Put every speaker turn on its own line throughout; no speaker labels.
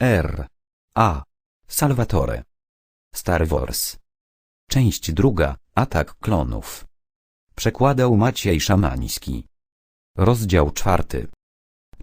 R. A. Salvatore. Star Wars. Część druga. Atak klonów. Przekładał Maciej Szamański. Rozdział czwarty.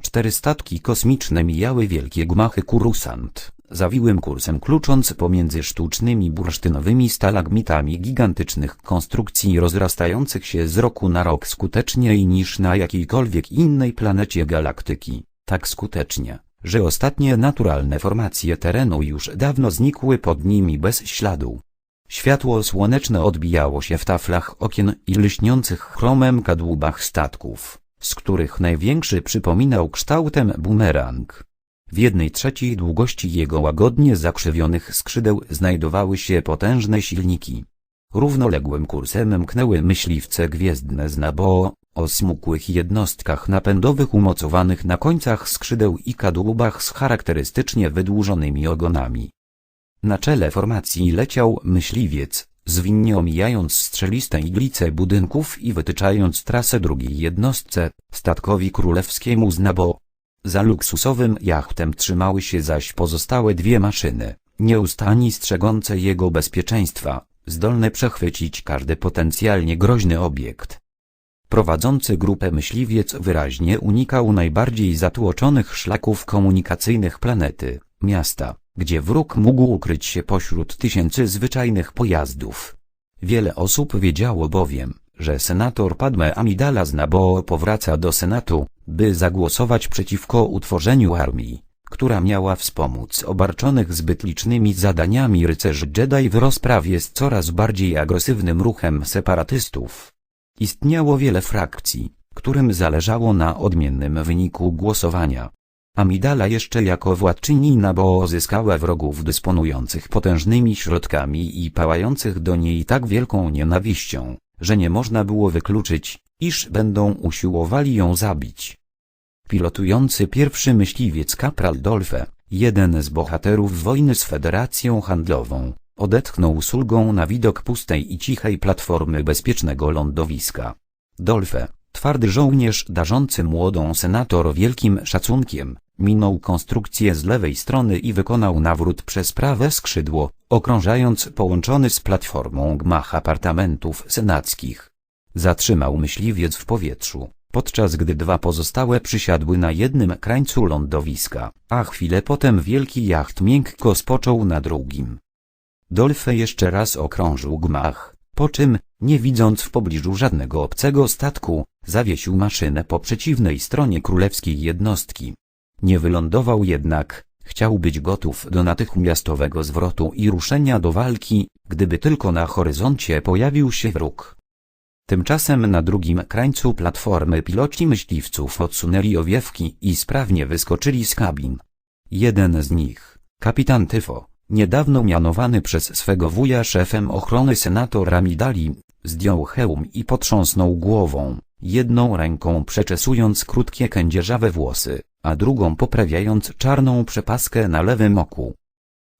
Cztery statki kosmiczne mijały wielkie gmachy Kurusant, zawiłym kursem klucząc pomiędzy sztucznymi bursztynowymi stalagmitami gigantycznych konstrukcji rozrastających się z roku na rok skuteczniej niż na jakiejkolwiek innej planecie galaktyki, tak skutecznie, że ostatnie naturalne formacje terenu już dawno znikły pod nimi bez śladu. Światło słoneczne odbijało się w taflach okien i lśniących chromem kadłubach statków, z których największy przypominał kształtem bumerang. W jednej trzeciej długości jego łagodnie zakrzywionych skrzydeł znajdowały się potężne silniki. Równoległym kursem mknęły myśliwce gwiezdne z Naboo, o smukłych jednostkach napędowych umocowanych na końcach skrzydeł i kadłubach z charakterystycznie wydłużonymi ogonami. Na czele formacji leciał myśliwiec, zwinnie omijając strzeliste iglice budynków i wytyczając trasę drugiej jednostce, statkowi królewskiemu z Nabo. Za luksusowym jachtem trzymały się zaś pozostałe dwie maszyny, nieustani strzegące jego bezpieczeństwa, zdolne przechwycić każdy potencjalnie groźny obiekt. Prowadzący grupę myśliwiec wyraźnie unikał najbardziej zatłoczonych szlaków komunikacyjnych planety, miasta, gdzie wróg mógł ukryć się pośród tysięcy zwyczajnych pojazdów. Wiele osób wiedziało bowiem, że senator Padme Amidala z Naboo powraca do Senatu, by zagłosować przeciwko utworzeniu armii, która miała wspomóc obarczonych zbyt licznymi zadaniami rycerzy Jedi w rozprawie z coraz bardziej agresywnym ruchem separatystów. Istniało wiele frakcji, którym zależało na odmiennym wyniku głosowania. Amidala jeszcze jako władczyni Naboo zyskała wrogów dysponujących potężnymi środkami i pałających do niej tak wielką nienawiścią, że nie można było wykluczyć, iż będą usiłowali ją zabić. Pilotujący pierwszy myśliwiec Kapral Dolfe, jeden z bohaterów wojny z Federacją Handlową, odetchnął z ulgą na widok pustej i cichej platformy bezpiecznego lądowiska. Dolfe, twardy żołnierz darzący młodą senator wielkim szacunkiem, minął konstrukcję z lewej strony i wykonał nawrót przez prawe skrzydło, okrążając połączony z platformą gmach apartamentów senackich. Zatrzymał myśliwiec w powietrzu, podczas gdy dwa pozostałe przysiadły na jednym krańcu lądowiska, a chwilę potem wielki jacht miękko spoczął na drugim. Dolfe jeszcze raz okrążył gmach, po czym, nie widząc w pobliżu żadnego obcego statku, zawiesił maszynę po przeciwnej stronie królewskiej jednostki. Nie wylądował jednak, chciał być gotów do natychmiastowego zwrotu i ruszenia do walki, gdyby tylko na horyzoncie pojawił się wróg. Tymczasem na drugim krańcu platformy piloci myśliwców odsunęli owiewki i sprawnie wyskoczyli z kabin. Jeden z nich, kapitan Tyfo, niedawno mianowany przez swego wuja szefem ochrony senator Ramidali, zdjął hełm i potrząsnął głową, jedną ręką przeczesując krótkie kędzierzawe włosy, a drugą poprawiając czarną przepaskę na lewym oku.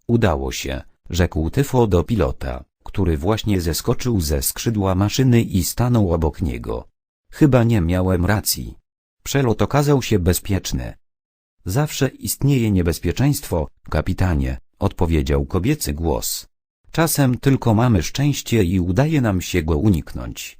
Udało się, rzekł Tyfo do pilota, który właśnie zeskoczył ze skrzydła maszyny i stanął obok niego. Chyba nie miałem racji. Przelot okazał się bezpieczny. Zawsze istnieje niebezpieczeństwo, kapitanie, odpowiedział kobiecy głos. Czasem tylko mamy szczęście i udaje nam się go uniknąć.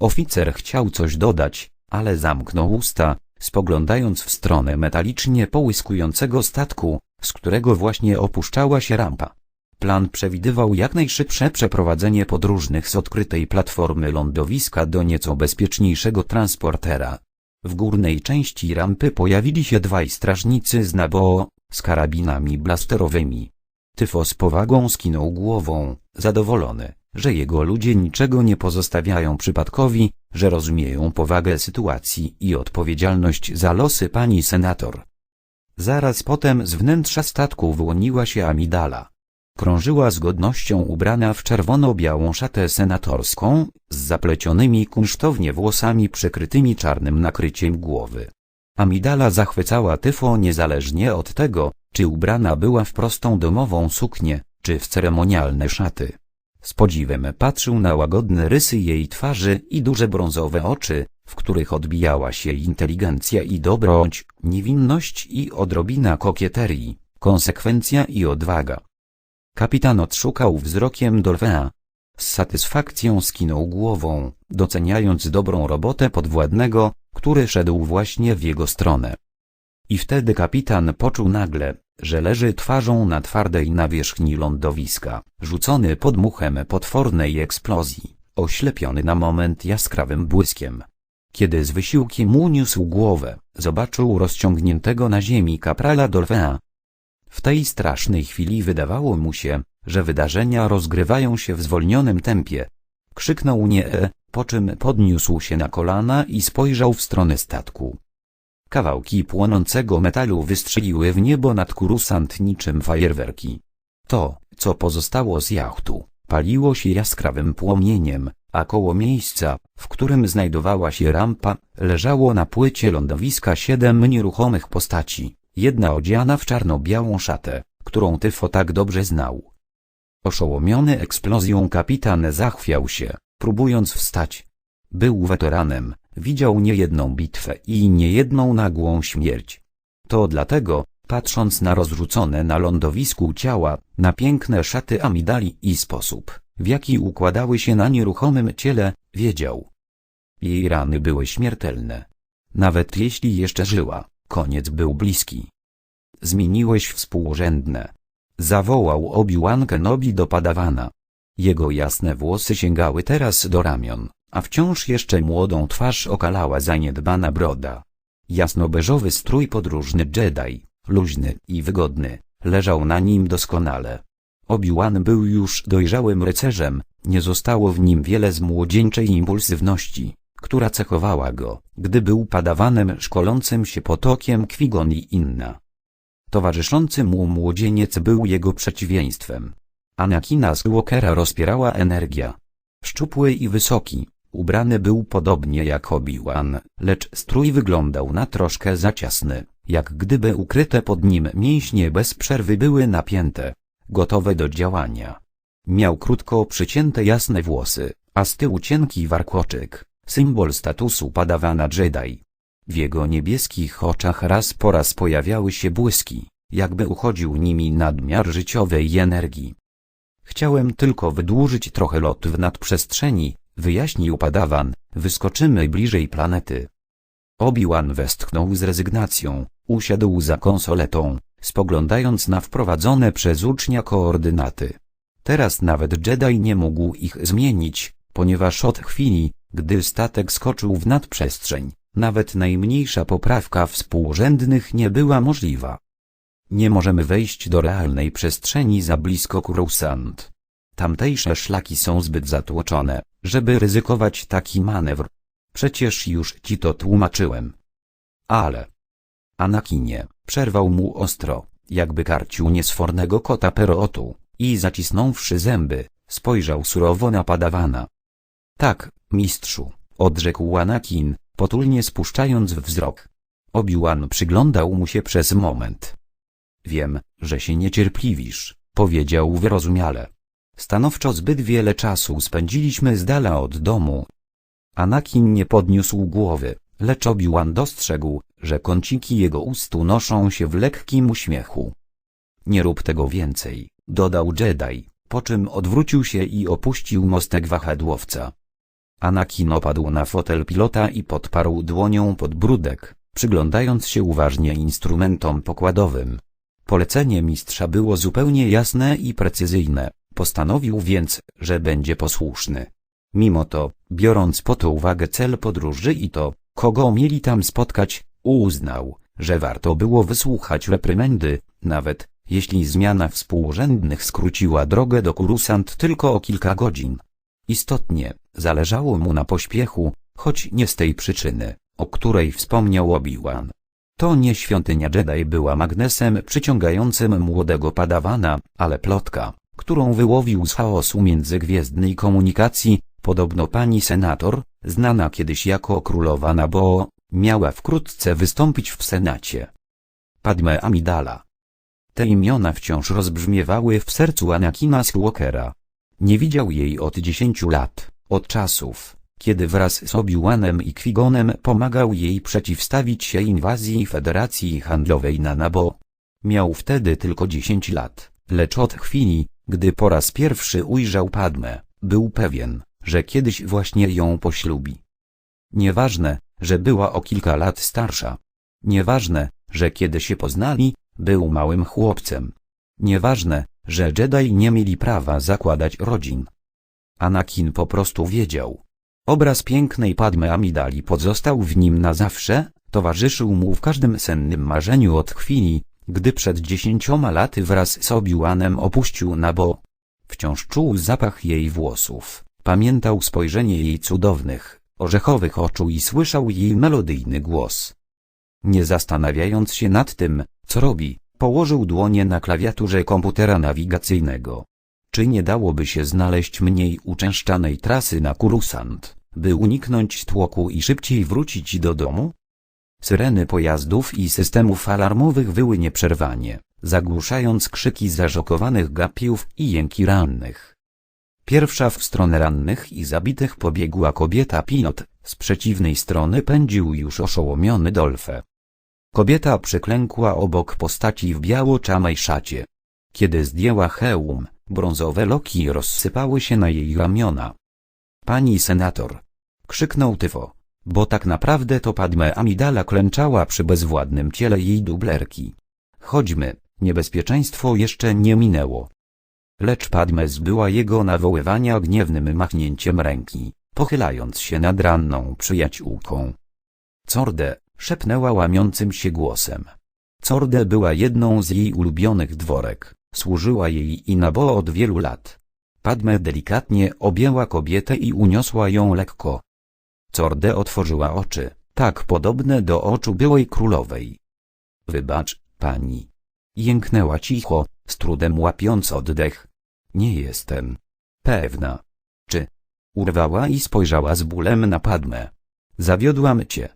Oficer chciał coś dodać, ale zamknął usta, spoglądając w stronę metalicznie połyskującego statku, z którego właśnie opuszczała się rampa. Plan przewidywał jak najszybsze przeprowadzenie podróżnych z odkrytej platformy lądowiska do nieco bezpieczniejszego transportera. W górnej części rampy pojawili się dwaj strażnicy z Naboo, z karabinami blasterowymi. Tyfo z powagą skinął głową, zadowolony, że jego ludzie niczego nie pozostawiają przypadkowi, że rozumieją powagę sytuacji i odpowiedzialność za losy pani senator. Zaraz potem z wnętrza statku wyłoniła się Amidala. Krążyła z godnością ubrana w czerwono-białą szatę senatorską, z zaplecionymi kunsztownie włosami przykrytymi czarnym nakryciem głowy. Amidala zachwycała Tyfo niezależnie od tego, czy ubrana była w prostą domową suknię, czy w ceremonialne szaty. Z podziwem patrzył na łagodne rysy jej twarzy i duże brązowe oczy, w których odbijała się inteligencja i dobroć, niewinność i odrobina kokieterii, konsekwencja i odwaga. Kapitan odszukał wzrokiem Dolfea. Z satysfakcją skinął głową, doceniając dobrą robotę podwładnego, który szedł właśnie w jego stronę. I wtedy kapitan poczuł nagle, że leży twarzą na twardej nawierzchni lądowiska, rzucony pod muchem potwornej eksplozji, oślepiony na moment jaskrawym błyskiem. Kiedy z wysiłkiem uniósł głowę, zobaczył rozciągniętego na ziemi kaprala Dolfea. W tej strasznej chwili wydawało mu się, że wydarzenia rozgrywają się w zwolnionym tempie. Krzyknął nie, e, po czym podniósł się na kolana i spojrzał w stronę statku. Kawałki płonącego metalu wystrzeliły w niebo nad kurusant niczym fajerwerki. To, co pozostało z jachtu, paliło się jaskrawym płomieniem, a koło miejsca, w którym znajdowała się rampa, leżało na płycie lądowiska siedem nieruchomych postaci, jedna odziana w czarno-białą szatę, którą Tyfo tak dobrze znał. Oszołomiony eksplozją kapitan zachwiał się, próbując wstać. Był weteranem, widział niejedną bitwę i niejedną nagłą śmierć. To dlatego, patrząc na rozrzucone na lądowisku ciała, na piękne szaty amidali i sposób, w jaki układały się na nieruchomym ciele, wiedział. Jej rany były śmiertelne. Nawet jeśli jeszcze żyła, koniec był bliski. Zmieniłeś współrzędne. Zawołał Obi-Wan Kenobi do padawana. Jego jasne włosy sięgały teraz do ramion, a wciąż jeszcze młodą twarz okalała zaniedbana broda. Jasnobeżowy strój podróżny Jedi, luźny i wygodny, leżał na nim doskonale. Obi-Wan był już dojrzałym rycerzem, nie zostało w nim wiele z młodzieńczej impulsywności, która cechowała go, gdy był padawanem szkolącym się potokiem Kwigon i inna. Towarzyszący mu młodzieniec był jego przeciwieństwem. Anakina Skywalkera rozpierała energia. Szczupły i wysoki, ubrany był podobnie jak Obi-Wan, lecz strój wyglądał na troszkę za ciasny, jak gdyby ukryte pod nim mięśnie bez przerwy były napięte, gotowe do działania. Miał krótko przycięte jasne włosy, a z tyłu cienki warkoczyk, symbol statusu padawana Jedi. W jego niebieskich oczach raz po raz pojawiały się błyski, jakby uchodził nimi nadmiar życiowej energii. Chciałem tylko wydłużyć trochę lot w nadprzestrzeni, wyjaśnił padawan, wyskoczymy bliżej planety. Obi-Wan westchnął z rezygnacją, usiadł za konsoletą, spoglądając na wprowadzone przez ucznia koordynaty. Teraz nawet Jedi nie mógł ich zmienić, ponieważ od chwili, gdy statek skoczył w nadprzestrzeń, nawet najmniejsza poprawka współrzędnych nie była możliwa. Nie możemy wejść do realnej przestrzeni za blisko Coruscant. Tamtejsze szlaki są zbyt zatłoczone, żeby ryzykować taki manewr. Przecież już ci to tłumaczyłem. Ale... Anakinie, przerwał mu ostro, jakby karcił niesfornego kota perotu, i zacisnąwszy zęby, spojrzał surowo na padawana. Tak, mistrzu, odrzekł Anakin, potulnie spuszczając wzrok. Obi-Wan przyglądał mu się przez moment. Wiem, że się niecierpliwisz, powiedział wyrozumiale. Stanowczo zbyt wiele czasu spędziliśmy z dala od domu. Anakin nie podniósł głowy, lecz Obi-Wan dostrzegł, że kąciki jego ust unoszą się w lekkim uśmiechu. Nie rób tego więcej, dodał Jedi, po czym odwrócił się i opuścił mostek wahadłowca. Anakin opadł na fotel pilota i podparł dłonią podbródek, przyglądając się uważnie instrumentom pokładowym. Polecenie mistrza było zupełnie jasne i precyzyjne, postanowił więc, że będzie posłuszny. Mimo to, biorąc pod uwagę cel podróży i to, kogo mieli tam spotkać, uznał, że warto było wysłuchać reprymendy, nawet jeśli zmiana współrzędnych skróciła drogę do Kurusant tylko o kilka godzin. Istotnie, zależało mu na pośpiechu, choć nie z tej przyczyny, o której wspomniał Obi-Wan. To nie świątynia Jedi była magnesem przyciągającym młodego padawana, ale plotka, którą wyłowił z chaosu międzygwiezdnej komunikacji, podobno pani senator, znana kiedyś jako królowa Nabo, miała wkrótce wystąpić w Senacie. Padme Amidala. Te imiona wciąż rozbrzmiewały w sercu Anakina Skywalkera. Nie widział jej od dziesięciu lat, od czasów, kiedy wraz z Obi-Wanem i Kwigonem pomagał jej przeciwstawić się inwazji Federacji Handlowej na Nabo. Miał wtedy tylko 10 lat, lecz od chwili, gdy po raz pierwszy ujrzał Padmę, był pewien, że kiedyś właśnie ją poślubi. Nieważne, że była o kilka lat starsza. Nieważne, że kiedy się poznali, był małym chłopcem. Nieważne, że Jedi nie mieli prawa zakładać rodzin. Anakin po prostu wiedział. Obraz pięknej Padmy Amidali pozostał w nim na zawsze, towarzyszył mu w każdym sennym marzeniu od chwili, gdy przed dziesięcioma laty wraz z Obi-Wanem opuścił Nabo. Wciąż czuł zapach jej włosów, pamiętał spojrzenie jej cudownych, orzechowych oczu i słyszał jej melodyjny głos. Nie zastanawiając się nad tym, co robi, położył dłonie na klawiaturze komputera nawigacyjnego. Czy nie dałoby się znaleźć mniej uczęszczanej trasy na Kurusant, by uniknąć tłoku i szybciej wrócić do domu? Syreny pojazdów i systemów alarmowych wyły nieprzerwanie, zagłuszając krzyki zażokowanych gapiów i jęki rannych. Pierwsza w stronę rannych i zabitych pobiegła kobieta pilot, z przeciwnej strony pędził już oszołomiony Dolfe. Kobieta przyklękła obok postaci w biało-czamej szacie. Kiedy zdjęła hełm, brązowe loki rozsypały się na jej ramiona. Pani senator! krzyknął Tyfo, bo tak naprawdę to Padme Amidala klęczała przy bezwładnym ciele jej dublerki. Chodźmy, niebezpieczeństwo jeszcze nie minęło. Lecz Padme zbyła jego nawoływania gniewnym machnięciem ręki, pochylając się nad ranną przyjaciółką. Corde, szepnęła łamiącym się głosem. Corde była jedną z jej ulubionych dworek, służyła jej i Nabo od wielu lat. Padme delikatnie objęła kobietę i uniosła ją lekko. Corde otworzyła oczy, tak podobne do oczu byłej królowej. Wybacz, pani. Jęknęła cicho, z trudem łapiąc oddech. Nie jestem pewna. Czy? Urwała i spojrzała z bólem na Padmę. Zawiodłam cię.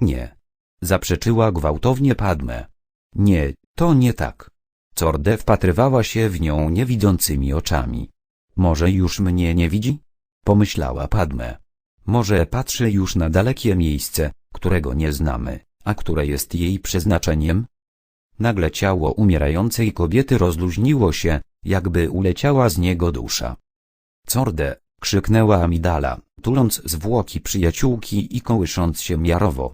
Nie. Zaprzeczyła gwałtownie Padmę. Nie, to nie tak. Corde wpatrywała się w nią niewidzącymi oczami. Może już mnie nie widzi? Pomyślała Padmę. Może patrzy już na dalekie miejsce, którego nie znamy, a które jest jej przeznaczeniem? Nagle ciało umierającej kobiety rozluźniło się, jakby uleciała z niego dusza. Corde, krzyknęła Amidala, tuląc zwłoki przyjaciółki i kołysząc się miarowo.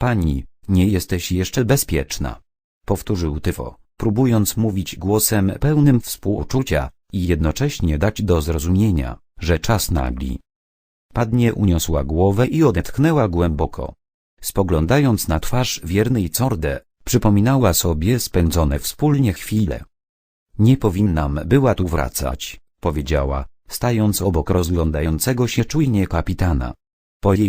Pani, nie jesteś jeszcze bezpieczna. Powtórzył Tyfo, próbując mówić głosem pełnym współczucia i jednocześnie dać do zrozumienia, że czas nagli. Padnie uniosła głowę i odetchnęła głęboko. Spoglądając na twarz wiernej Corde, przypominała sobie spędzone wspólnie chwile. Nie powinnam była tu wracać, powiedziała, stając obok rozglądającego się czujnie kapitana. Po jej